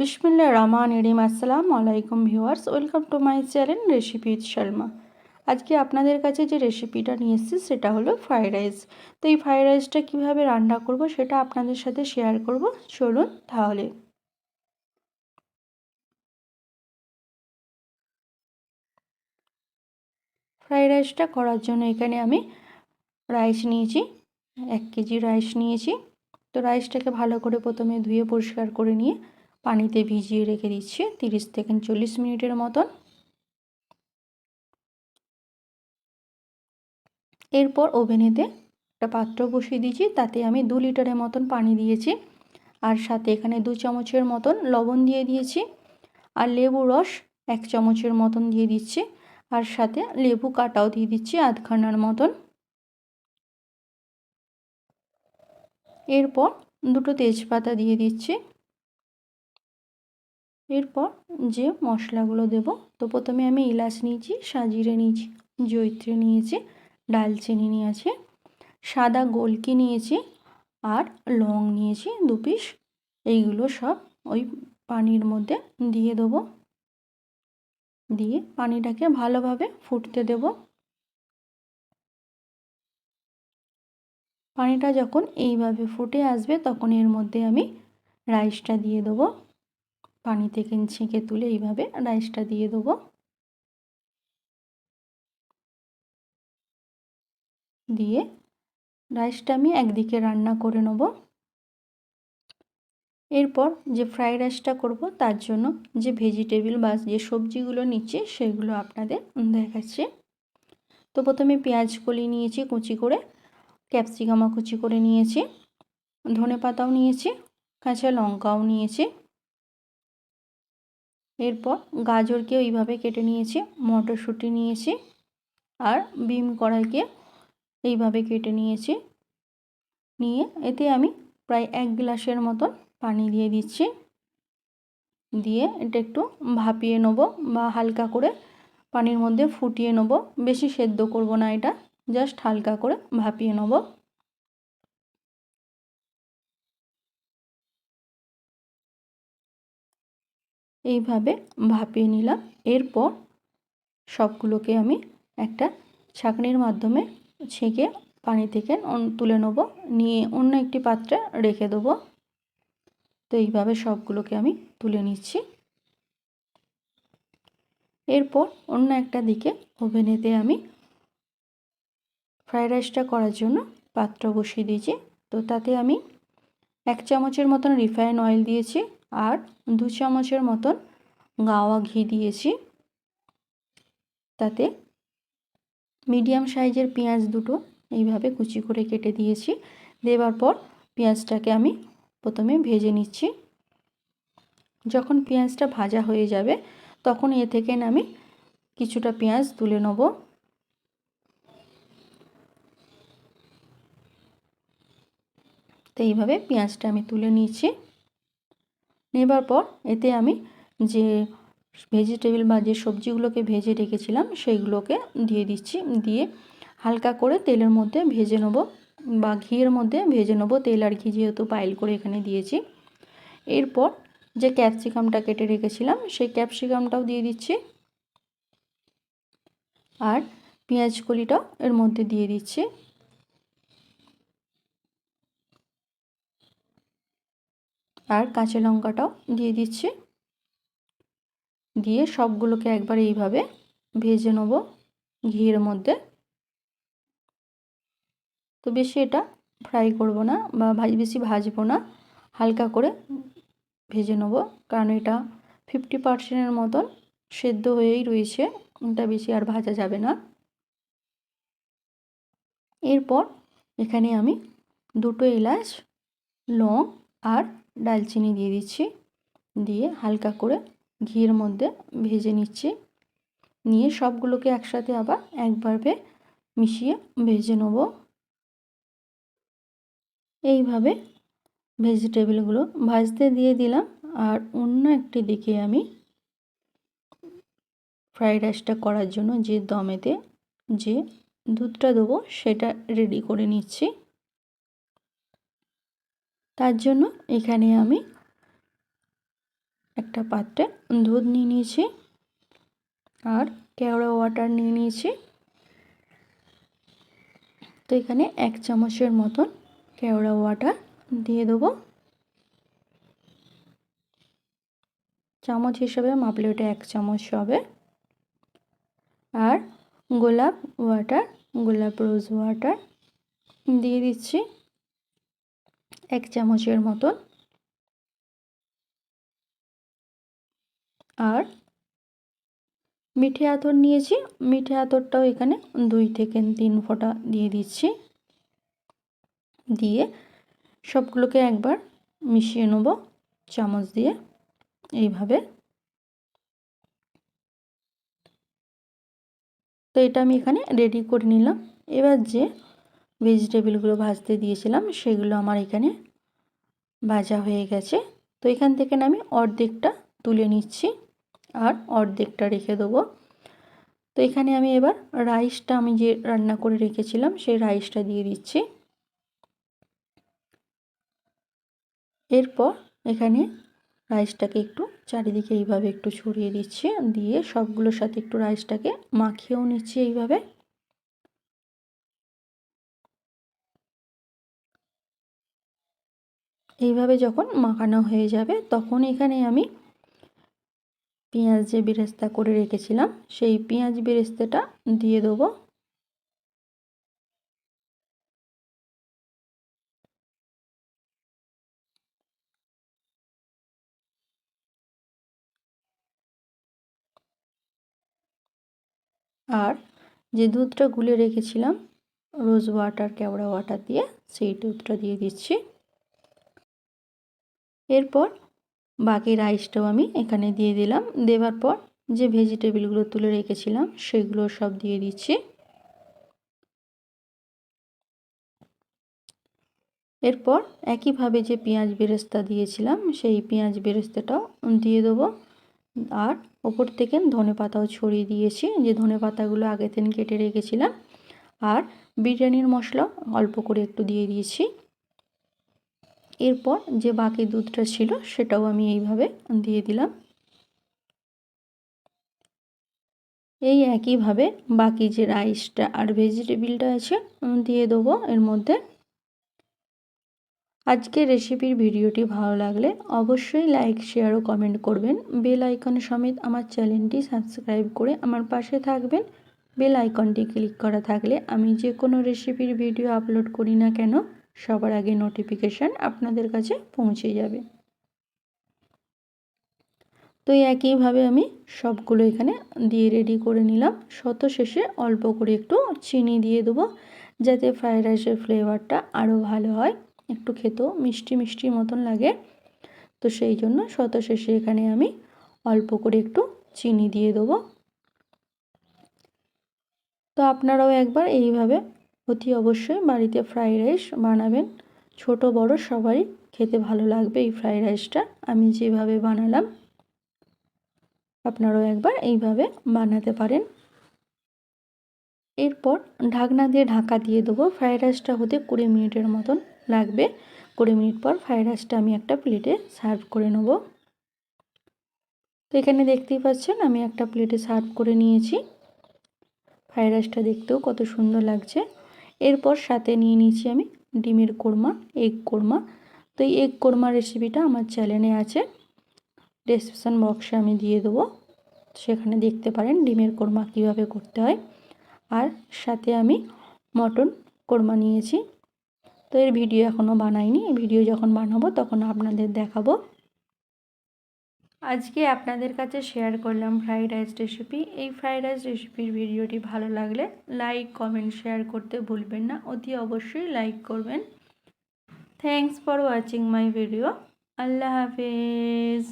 বিসমিল্লা রহমান ইরিম আসসালাম আলাইকুম viewers, welcome to my channel recipe with Sharma. আজকে আপনাদের কাছে যে রেসিপিটা নিয়ে এসেছি সেটা হলো ফ্রাইড রাইস। তো এই ফ্রাইড রাইসটা কীভাবে রান্না করব সেটা আপনাদের সাথে শেয়ার করব। চলুন তাহলে। ফ্রাইড রাইসটা করার জন্য এখানে আমি রাইস নিয়েছি, এক কেজি রাইস নিয়েছি। তো রাইসটাকে ভালো করে প্রথমে ধুয়ে পরিষ্কার করে নিয়ে পানিতে ভিজিয়ে রেখে দিচ্ছি, তিরিশ থেকে চল্লিশ মিনিটের মতন। এরপর ওভেনেতে একটা পাত্র বসিয়ে দিয়েছি তাতে আমি দু লিটারের মতন পানি দিয়েছি। আর সাথে এখানে দু চামচের মতন লবণ দিয়ে দিয়েছি। আর লেবু রস এক চামচের মতন দিয়ে দিচ্ছি। আর সাথে লেবু কাটাও দিয়ে দিচ্ছি আধখানার মতন। এরপর দুটো তেজপাতা দিয়ে দিচ্ছি। এরপর যে মশলাগুলো দেব, তো প্রথমে আমি এলাচ নিয়েছি সাজিরে নিয়েছি, জৈত্রী নিয়েছি, ডালচিনি নিয়েছি, সাদা গোলকি নিয়েছি আর লং নিয়েছি দু পিস। এইগুলো সব ওই পানির মধ্যে দিয়ে দেবো। দিয়ে পানিটাকে ভালোভাবে ফুটতে দেব। পানিটা যখন এইভাবে ফুটে আসবে, তখন এর মধ্যে আমি রাইসটা দিয়ে দেবো। পানি থেকে ছেঁকে তুলে এইভাবে রাইসটা দিয়ে দেবো। দিয়ে রাইসটা আমি একদিকে রান্না করে নেব। এরপর যে ফ্রাইড রাইসটা করব তার জন্য যে ভেজিটেবিল বা যে সবজিগুলো নিচ্ছে সেগুলো আপনাদের দেখাচ্ছি। তো প্রথমে পেঁয়াজ কলি নিয়েছি কুচি করে, ক্যাপসিকামও কুচি করে নিয়েছি ধনে পাতাও নিয়েছি, কাঁচা লঙ্কাও নিয়েছি। এরপর গাজরকে এইভাবে কেটে নিয়েছি, মটরশুঁটি নিয়েছি আর বিম কড়াইকে এইভাবে কেটে নিয়েছি। নিয়ে এতে আমি প্রায় এক গ্লাসের মতন পানি দিয়ে দিচ্ছি। দিয়ে এটা একটু ভাপিয়ে নেব বা হালকা করে পানির মধ্যে ফুটিয়ে নেব। বেশি সেদ্ধ করব না এটা, জাস্ট হালকা করে ভাপিয়ে নেব। এইভাবে ভাপিয়ে নিলাম। এরপর সবগুলোকে আমি একটা ছাঁকনির মাধ্যমে ছেঁকে পানি থেকে তুলে নেব। নিয়ে অন্য একটি পাত্রে রেখে দেবো। তো এইভাবে সবগুলোকে আমি তুলে নিচ্ছি। এরপর অন্য একটা দিকে ওভেনেতে আমি ফ্রায়েড রাইসটা করার জন্য পাত্র বসিয়ে দিয়েছি। তো তাতে আমি এক চামচের মতন রিফাইন অয়েল দিয়েছি। আর দু চামচের মতন গাওয়া ঘি দিয়েছি। তাতে মিডিয়াম সাইজের পেঁয়াজ দুটো এইভাবে কুচি করে কেটে দিয়েছি। দেওয়ার পর পেঁয়াজটাকে আমি প্রথমে ভেজে নিচ্ছি। যখন পেঁয়াজটা ভাজা হয়ে যাবে, তখন এ থেকে আমি কিছুটা পেঁয়াজ তুলে নেব। তো এইভাবে পেঁয়াজটা আমি তুলে নিচ্ছি নেবার পর এতে আমি যে ভেজিটেবিল বা যে সবজিগুলোকে ভেজে রেখেছিলাম, সেইগুলোকে দিয়ে দিচ্ছি। দিয়ে হালকা করে তেলের মধ্যে ভেজে নেব বা ঘিয়ের মধ্যে ভেজে নেব। তেল আর ঘি যেহেতু পাইল করে এখানে দিয়েছি। এরপর যে ক্যাপসিকামটা কেটে রেখেছিলাম, সেই ক্যাপসিকামটাও দিয়ে দিচ্ছি। আর পেঁয়াজ কলিটাও এর মধ্যে দিয়ে দিচ্ছি। আর কাঁচা লঙ্কাটাও দিয়ে দিচ্ছি। দিয়ে সবগুলোকে একবার এইভাবে ভেজে নেব ঘিয়ের মধ্যে। তো বেশি এটা ফ্রাই করব না বা বেশি ভাজবো না, হালকা করে ভেজে নেব। কারণ এটা ফিফটি পার্সেন্টের মতন সেদ্ধ হয়েই রয়েছে, এটা বেশি আর ভাজা যাবে না। এরপর এখানে আমি দুটো এলাচ, লং আর ডালচিনি দিয়ে দিচ্ছি। দিয়ে হালকা করে ঘিয়ের মধ্যে ভেজে নিচ্ছি। নিয়ে সবগুলোকে একসাথে আবার একবারে মিশিয়ে ভেজে নেব। এইভাবে ভেজিটেবলগুলো ভাজতে দিয়ে দিলাম। আর অন্য একটি দিকে আমি ফ্রাইড রাইসটা করার জন্য যে দমেতে যে দুধটা দেবো সেটা রেডি করে নিচ্ছি। তার জন্য এখানে আমি একটা পাত্রে দুধ নিয়ে নিয়েছি আর কেওড়া ওয়াটার নিয়ে নিয়েছি। তো এখানে এক চামচের মতন কেওড়া ওয়াটার দিয়ে দেবো। চামচ হিসেবে মাপলে ওটা এক চামচ হবে। আর গোলাপ ওয়াটার, গোলাপ রোজ ওয়াটার দিয়ে দিচ্ছি। এক চামচের মতন। আর মিঠে আতর নিয়েছি। মিঠে আতরটাও এখানে দুই থেকে তিন ফোঁটা দিয়ে দিচ্ছি। দিয়ে সবগুলোকে একবার মিশিয়ে নেব চামচ দিয়ে। এইভাবে। তো এটা আমি এখানে রেডি করে নিলাম। এবার যে ভেজিটেবিলগুলো ভাজতে দিয়েছিলাম, সেগুলো আমার এখানে ভাজা হয়ে গেছে। তো এখান থেকে আমি অর্ধেকটা তুলে নিচ্ছি আর অর্ধেকটা রেখে দেবো। তো এখানে আমি এবার রাইসটা আমি যে রান্না করে রেখেছিলাম, সেই রাইসটা দিয়ে দিচ্ছি। এরপর এখানে রাইসটাকে একটু চারিদিকে এইভাবে একটু ছড়িয়ে দিচ্ছি, দিয়ে সবগুলোর সাথে একটু রাইসটাকে মাখিয়েও নিচ্ছি এইভাবে। এইভাবে যখন মাখানো হয়ে যাবে, তখন এখানে আমি পেঁয়াজ যে বেরেস্তা করে রেখেছিলাম, সেই পেঁয়াজ বেরেস্তাটা দিয়ে দেবো। আর যে দুধটা গুলে রেখেছিলাম, রোজ ওয়াটার, কেওড়া ওয়াটার দিয়ে, সেই দুধটা দিয়ে দিচ্ছি। এরপর বাকি রাইসটাও আমি এখানে দিয়ে দিলাম। দেওয়ার পর যে ভেজিটেবিলগুলো তুলে রেখেছিলাম, সেগুলো সব দিয়ে দিচ্ছি। এরপর একইভাবে যে পেঁয়াজ বেরেস্তা দিয়েছিলাম, সেই পেঁয়াজ বেরেস্তাটাও দিয়ে দেবো। আর ওপর থেকে ধনে পাতাও ছড়িয়ে দিয়েছি, যে ধনে পাতাগুলো আগে থেকে কেটে রেখেছিলাম। আর বিরিয়ানির মশলা অল্প করে একটু দিয়ে দিয়েছি। এরপর যে বাকি দুধটা ছিল সেটাও আমি এইভাবে দিয়ে দিলাম। এই একইভাবে বাকি যে রাইসটা আর ভেজিটেবিলটা আছে দিয়ে দেবো এর মধ্যে। আজকের রেসিপির ভিডিওটি ভালো লাগলে অবশ্যই লাইক, শেয়ার ও কমেন্ট করবেন। বেল আইকন সমেত আমার চ্যানেলটি সাবস্ক্রাইব করে আমার পাশে থাকবেন। বেল আইকনটি ক্লিক করা থাকলে আমি যে কোনো রেসিপির ভিডিও আপলোড করি না কেন সবার আগে নোটিফিকেশান আপনাদের কাছে পৌঁছে যাবে। তো একইভাবে আমি সবগুলো এখানে দিয়ে রেডি করে নিলাম। শত শেষে অল্প করে একটু চিনি দিয়ে দেবো, যাতে ফ্রায়েড রাইসের ফ্লেভারটা আরও ভালো হয়। একটু খেতেও মিষ্টি মিষ্টি মতন লাগে। তো সেই জন্য শত শেষে এখানে আমি অল্প করে একটু চিনি দিয়ে দেবো। তো আপনারাও একবার এইভাবে অতি অবশ্যই বাড়িতে ফ্রাইড রাইস বানাবেন। ছোট, বড় সবারই খেতে ভালো লাগবে এই ফ্রাইড রাইসটা আমি যেভাবে বানালাম, আপনারাও একবার এইভাবে বানাতে পারেন। এরপর ঢাকনা দিয়ে ঢাকা দিয়ে দেবো। ফ্রাইড রাইসটা হতে কুড়ি মিনিটের মতন লাগবে। কুড়ি মিনিট পর ফ্রাইড রাইসটা আমি একটা প্লেটে সার্ভ করে নেব। তো এখানে দেখতেই পাচ্ছেন, আমি একটা প্লেটে সার্ভ করে নিয়েছি। ফ্রাইড রাইসটা দেখতেও কত সুন্দর লাগছে। এরপর সাথে নিয়ে নিয়েছি আমি ডিমের কোরমা এগ কোরমা। তো এই এগ কোরমা রেসিপিটা আমার চ্যানেলে আছে। ডেসক্রিপশান বক্সে আমি দিয়ে দেবো। সেখানে দেখতে পারেন ডিমের কোরমা কীভাবে করতে হয়। আর সাথে আমি মটন কোরমা নিয়েছি। তো এর ভিডিও এখনও বানাইনি। ভিডিও যখন বানাবো তখন আপনাদের দেখাবো। আজকে আপনাদের কাছে শেয়ার করলাম ফ্রাইড রাইস রেসিপি এই ফ্রাইড রাইস রেসিপির ভিডিওটি ভালো লাগলে লাইক কমেন্ট শেয়ার করতে ভুলবেন না। অতি অবশ্যই লাইক করবেন। Thanks for watching my video আল্লাহ হাফেজ।